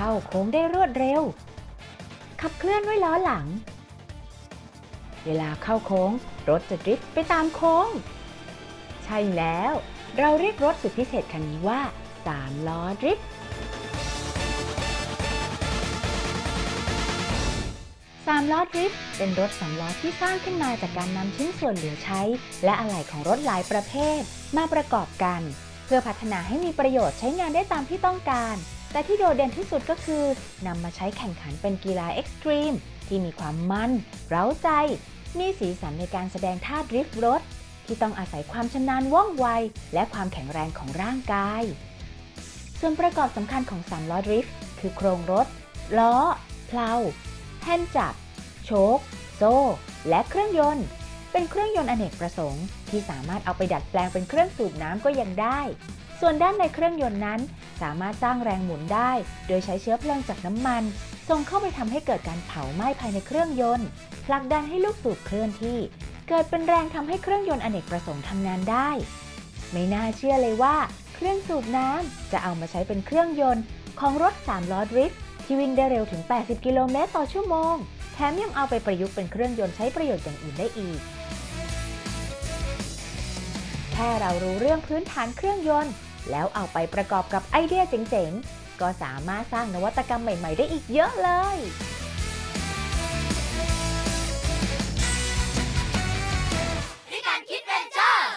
เข้าโค้งได้รวดเร็ว ขับเคลื่อนด้วยล้อหลัง เวลาเข้าโค้ง รถจะดริฟต์ไปตามโค้ง ใช่แล้ว เราเรียกรถสุดพิเศษคันนี้ว่า3ล้อดริฟต์สามล้อดริฟต์เป็นรถสามล้อที่สร้างขึ้นมาจากการนำชิ้นส่วนเหลือใช้ และอะไหล่ของรถหลายประเภท มาประกอบกัน เพื่อพัฒนาให้มีประโยชน์ใช้งานได้ตามที่ต้องการ แต่ที่โดดเด่นที่สุดก็คือนำมาใช้แข่งขันเป็นกีฬาเอ็กซ์ตรีมที่มีความมันเร้าใจ มีสีสันในการแสดงท่าดริฟต์รถ ที่ต้องอาศัยความชำนาญว่องไว และความแข็งแรงของร่างกาย ส่วนประกอบสำคัญของสามล้อดริฟต์คือโครงรถ ล้อ เพลาแท่นจับ โชค โซ่ และเครื่องยนต์ เป็นเครื่องยนต์อเนกประสงค์ ที่สามารถเอาไปดัดแปลงเป็นเครื่องสูบน้ำก็ยังได้ ส่วนด้านในเครื่องยนต์นั้น สามารถสร้างแรงหมุนได้ โดยใช้เชื้อเพลิงจากน้ำมันส่งเข้าไปทำให้เกิดการเผาไหม้ภายในเครื่องยนต์ผลักดันให้ลูกสูบเคลื่อนที่ เกิดเป็นแรงทำให้เครื่องยนต์อเนกประสงค์ทำงานได้ ไม่น่าเชื่อเลยว่า เครื่องสูบน้ำจะเอามาใช้เป็นเครื่องยนต์ ของรถ3ล้อดริฟต์ที่วิ่งได้เร็วถึง 80 กิโลเมตรต่อชั่วโมง แถมยังเอาไปประยุกต์เป็นเครื่องยนต์ใช้ประโยชน์อย่างอื่นได้อีก แค่เรารู้เรื่องพื้นฐานเครื่องยนต์ แล้วเอาไปประกอบกับไอเดียเจ๋งๆ ก็สามารถสร้างนวัตกรรมใหม่ ๆ ได้อีกเยอะเลย พิการคิดเรนเจอร์